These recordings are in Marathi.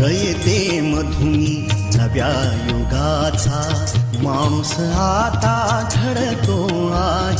रयते मधुनी नव्या युगाचा माणूस आता घडतो आहे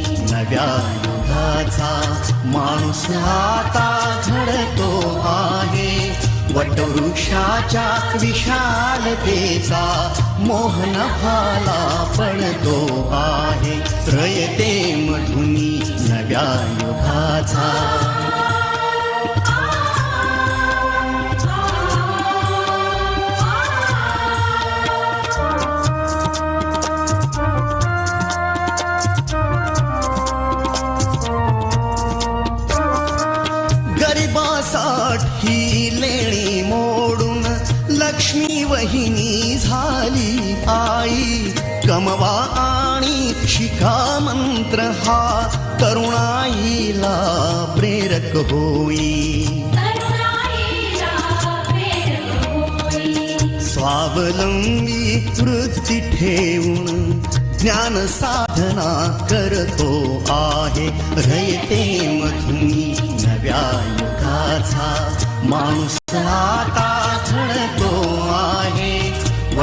नव्या युगाचा माणूस आता घडतो आहे. वटवृक्षाच्या विशालतेचा मोहन भाला पडतो आहे. प्रयते मधुनी नव्या युगाचा बहिणी झाली आई. कमवा आणि शिका मंत्र हा तरुणाईला प्रेरक होई. स्वावलंबी वृत्ती ठेवून ज्ञान साधना करतो आहे. रयते मधुनी नव्या युगाचा माणूस आता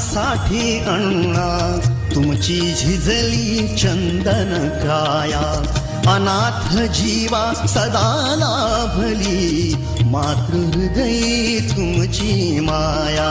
साठी अण्णा तुमची झिजली चंदन काया. अनाथ जीवा सदा लाभली मातृहृदयी तुमची माया.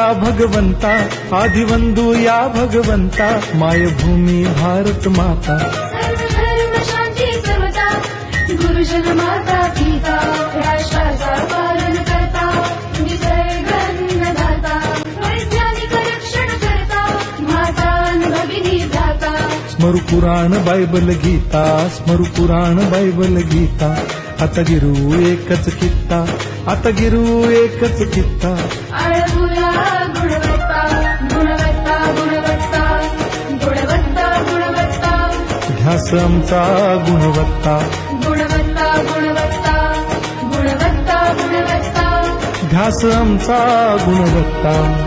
या भगवंता आदिवंदू या भगवंता मायभूमी भारत माता. गुरुजन माता पिता राष्ट्राचा पालन करता निसर्गन्नदाता वैज्ञानिक रक्षण करता माता न भगिनी भ्राता. स्मरु पुराण बायबल गीता स्मरु पुराण बायबल गीता. आता गिरू एकच कित्ता आता गिरू एकच कित्ता. आमचा गुणवत्ता. गुणवत्ता गुणवत्ता गुणवत्ता गुणवत्ता. ध्यास आमचा गुणवत्ता.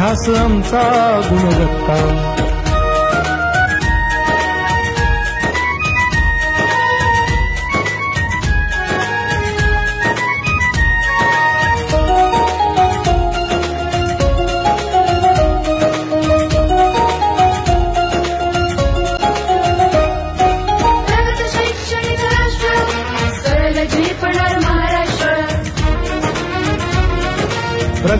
ध्यास आमचा गुणवत्ता.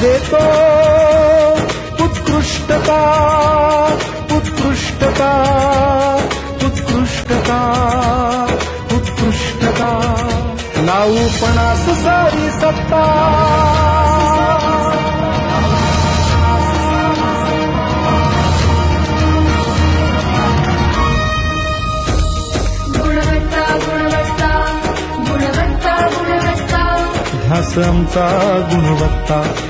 देतो. उत्कृष्टता उत्कृष्टता उत्कृष्टता उत्कृष्टता. लावू पणास सारी सत्ता ध्यास आमचा गुणवत्ता.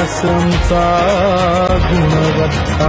दासंचा गुणवत्ता